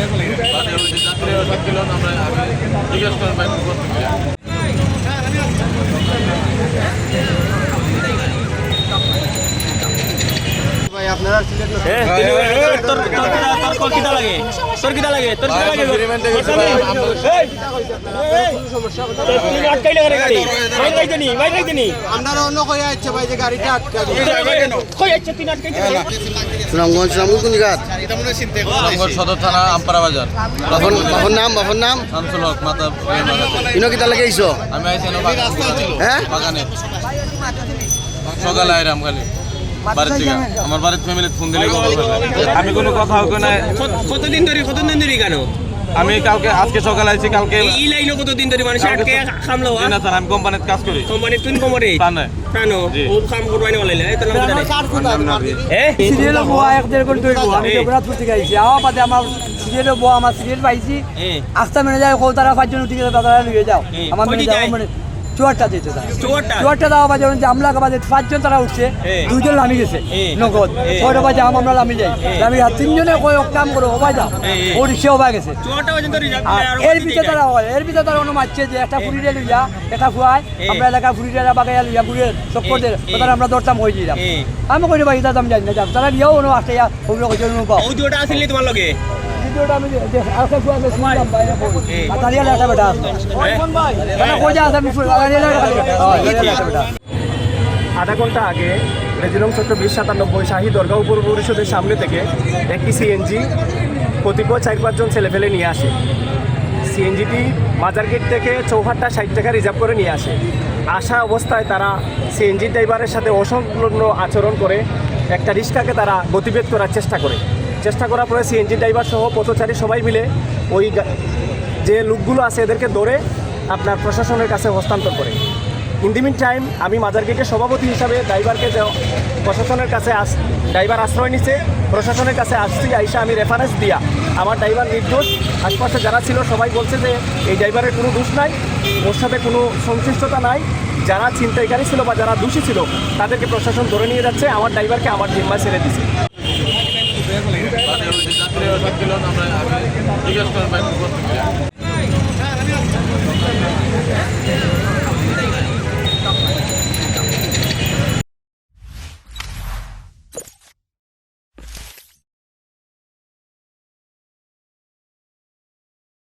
যাত্রী ওষুধ দিল আমরা আমি জিজ্ঞেস করেন ভাই কোন থেকে ভাই আপনারা সিলেট না এ, তিনি বলে, তোর কিটা- তোর তোর লাগে? তোর কিটা লাগে? তোর কিটা লাগে? agreement এ গেছে ভাই, আমরা- এই, এই, সমস্যা কথা তোর তুই আটকাইলে গাড়ি। বাইক রাখতে নি বাইক রাখতে নি। আপনারা অন্য কই আইছে ভাই যে গাড়িটা আটকা কই তুই আটকাইতে সুনামগঞ্জ সুনামগঞ্জ কোন জায়গা রামগড় সদর থানা আমপাড়া বাজার। বাপন বাপন নাম বাপন নাম? শামসুল হক মাতা ইনো কিতা লাগে আইছো? আমি আইছি হ্যাঁ? বাগানে সকালে আইরাম খালি। বাড়ির থেকে আমার বাড়ির ফ্যামিলি ফোন দিলে আমি কোনো কথা হোক না। কতদিন ধরে কতদিন ধরে কেন? আমি কালকে আজকে সকালে আইছি কালকে এই লাইনো কতদিন ধরে মানুষ আটকে খামলো না স্যার আমি কোম্পানিতে কাজ করি। কোম্পানি তুই কোম্পানি প্রাণ। জি। ও কাম করবাই না বলে এই নাম জানে এ? সিরিয়াল বোয়া এক দেড় ঘণ্টা হইব আমি। জগন্নাথপুর থেকে আইছি। আওয়া বাদে আমার সিরিয়াল বোয়া আমার সিরিয়াল পাইছি। আস্তা মেনে যায় কৌ তারা পাঁচজন উঠে গেলে তারা লিয়ে যাও। আমার মেনে যাও মানে চুয়ারটা চোরটা চুয়ারটা দেওয়া বাজে বাজে পাঁচজন তারা উঠছে এই। দুইজন নামি গেছে নগদ। ছয়টা বাজে আম আমরা নামি যাই নামি আর তিনজনে কাম করো ওবা যাও। এই, এই। ও রিক্সা ওবা গেছে। এর ভিতরে তারা হয় এর ভিতরে তারা মারছে যে একটা লইয়া ফুয়ায় এই। আমরা এলাকা ফুরি দিয়ে বাগাইয়া লইয়া ঘুরে দিয়ে এই। তারা আমরা দরতাম হয়ে দিলাম। আমি কই ভাই দাম জানি না তারা ইয়া ওগুলো কইছে নো পাও ও দুটা আসলে তোমার লগে? ভিডিওটা আমি শুনলাম বাইরে। কই যা আমি বেটা। আছে। হ্যাঁ। আধা ঘণ্টা আগে রেজিলং চক্র বিশ সাতানব্বই শাহী দরগাহ পূর্ব পরিষদের সামনে থেকে একটি সিএনজি কতিপয় চার পাঁচজন ছেলে ফেলে নিয়ে আসে। সিএনজিটি মাজার গেট থেকে চৌহাট্টা ষাট টাকা রিজার্ভ করে নিয়ে আসে। আসা অবস্থায় তারা সিএনজি ড্রাইভারের সাথে অসংলগ্ন আচরণ করে একটা রিক্সাকে তারা গতিবেগ করার চেষ্টা করে। চেষ্টা করার পরে সিএনজি ড্রাইভার সহ পথচারী সবাই মিলে ওই যে লোকগুলো আছে এদেরকে ধরে আপনার প্রশাসনের কাছে হস্তান্তর করে। ইন দি মিন টাইম আমি মাজার গেটের সভাপতি হিসাবে ড্রাইভারকে প্রশাসনের কাছে আস ড্রাইভার আশ্রয় নিছে, প্রশাসনের কাছে আসছি, আইসা আমি রেফারেন্স দিয়া। আমার ড্রাইভার নির্দোষ। আশপাশে যারা ছিল সবাই বলছে যে এই ড্রাইভারের কোনো দোষ নাই, ওর সাথে কোনো সংশ্লিষ্টতা নাই। যারা ছিনতাইকারী ছিল বা যারা দোষী ছিল, তাদেরকে প্রশাসন ধরে নিয়ে যাচ্ছে। আমার ড্রাইভারকে আমার জিম্মায় ছেড়ে দিছে যাত্রী ওষুধ দিল আমরা আমি জিজ্ঞেস করেন ভাই কোন থেকে